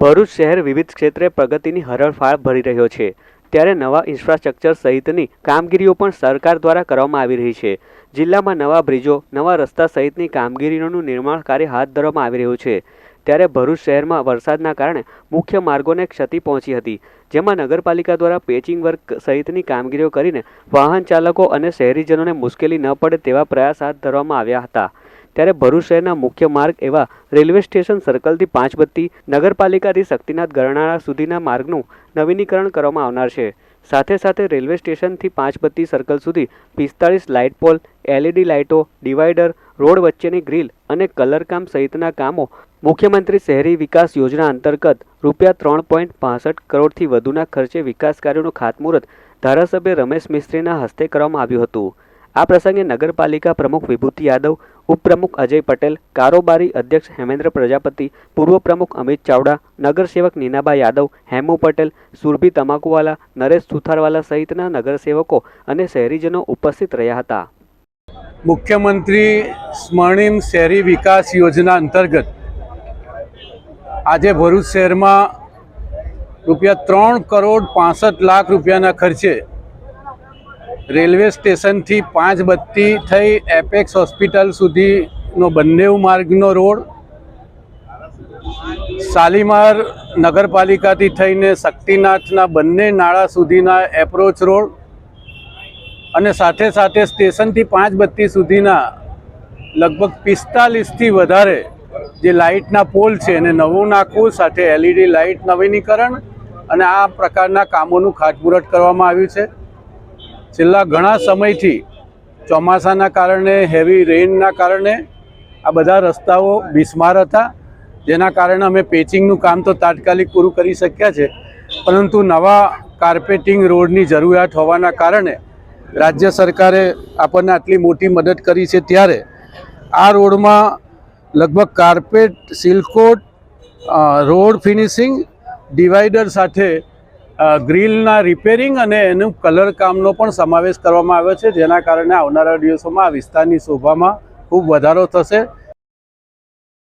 ભરૂચ શહેર વિવિધ ક્ષેત્રે પ્રગતિની હરણફાળ ભરી રહ્યો છે. ત્યારે નવા ઇન્ફ્રાસ્ટ્રક્ચર સહિતની કામગીરીઓ પણ સરકાર દ્વારા કરવામાં આવી રહી છે. જિલ્લામાં નવા બ્રિજો, નવા રસ્તા સહિતની કામગીરીઓનું નિર્માણ કાર્ય હાથ ધરવામાં આવી રહ્યું છે. ત્યારે ભરૂચ શહેરમાં વરસાદના કારણે મુખ્ય માર્ગોને ક્ષતિ પહોંચી હતી, જેમાં નગરપાલિકા દ્વારા પેચિંગ વર્ક સહિતની કામગીરીઓ કરીને વાહન ચાલકો અને શહેરીજનોને મુશ્કેલી ન પડે તેવા પ્રયાસ હાથ ધરવામાં આવ્યા હતા. ત્યારે ભરૂચ શહેરના મુખ્ય માર્ગ એવા રેલવે સ્ટેશન સર્કલથી પાંચબત્તી નગરપાલિકાથી શક્તિનાથ ગરનાળા સુધીના માર્ગનું નવીનીકરણ કરવામાં આવનાર છે. સાથે સાથે રેલવે સ્ટેશનથી પાંચબત્તી સર્કલ સુધી પિસ્તાળીસ લાઇટ પોલ, એલઈડી લાઇટો ડિવાઈડર રોડ વચ્ચેની ગ્રીલ અને કલરકામ સહિતના કામો મુખ્યમંત્રી શહેરી વિકાસ યોજના અંતર્ગત રૂપિયા ત્રણ પોઈન્ટ પાસઠ કરોડથી વધુના ખર્ચે વિકાસ કાર્યોનું ખાતમુહૂર્ત ધારાસભ્ય રમેશ મિસ્ત્રીના હસ્તે કરવામાં આવ્યું હતું. આ પ્રસંગે નગરપાલિકા પ્રમુખ વિભૂતિ યાદવ, ઉપપ્રમુખ અજય પટેલ, કારોબારી અધ્યક્ષ હેમેન્દ્ર પ્રજાપતિ, પૂર્વ પ્રમુખ અમિત ચાવડા, નગરસેવક નીનાબા યાદવ, હેમુ પટેલ, સુરભી તમાકુવાલા, નરેશ સુથારવાલા સહિતના નગરસેવકો અને શહેરીજનો ઉપસ્થિત રહ્યા હતા. મુખ્યમંત્રી સ્મરણિમ શહેરી વિકાસ યોજના અંતર્ગત આજે ભરૂચ શહેરમાં રૂપિયા ત્રણ કરોડ પાસઠ લાખ રૂપિયાના ખર્ચે રેલવે સ્ટેશનથી પાંચ બત્તી થઈ એપેક્સ હોસ્પિટલ સુધીનો બંને માર્ગનો રોડ. શાલીમાર નગરપાલિકાથી થઈને શક્તિનાથના બંને નાળા સુધીના એપ્રોચ રોડ અને સાથે સાથે સ્ટેશનથી પાંચ બત્તી સુધીના લગભગ પિસ્તાલીસથી વધારે જે લાઇટના પોલ છે એને નવું નાખવું, સાથે એલઈડી લાઇટ નવીનીકરણ અને આ પ્રકારના કામોનું ખાતમુહૂર્ત કરવામાં આવ્યું છે. છેલ્લા ઘણા સમયથી ચોમાસાના કારણે હેવી રેઇનના કારણે આ બધા રસ્તાઓ બિસ્માર હતા. જેના કારણે અમે પેચિંગનું કામ તો તાત્કાલિક પૂરું કરી શક્યા છે. પરંતુ નવા કાર્પેટિંગ રોડની જરૂરિયાત હોવાના કારણે રાજ્ય સરકારે આપણને આટલી મોટી મદદ કરી છે ત્યારે આ રોડમાં લગભગ carpet seal coat road finishing divider સાથે ગ્રીલના રિપેરિંગ અને એનું કલર કામનો પણ સમાવેશ કરવામાં આવ્યો છે, જેના કારણે આવનારા દિવસોમાં આ વિસ્તારની શોભામાં ખૂબ વધારો થશે.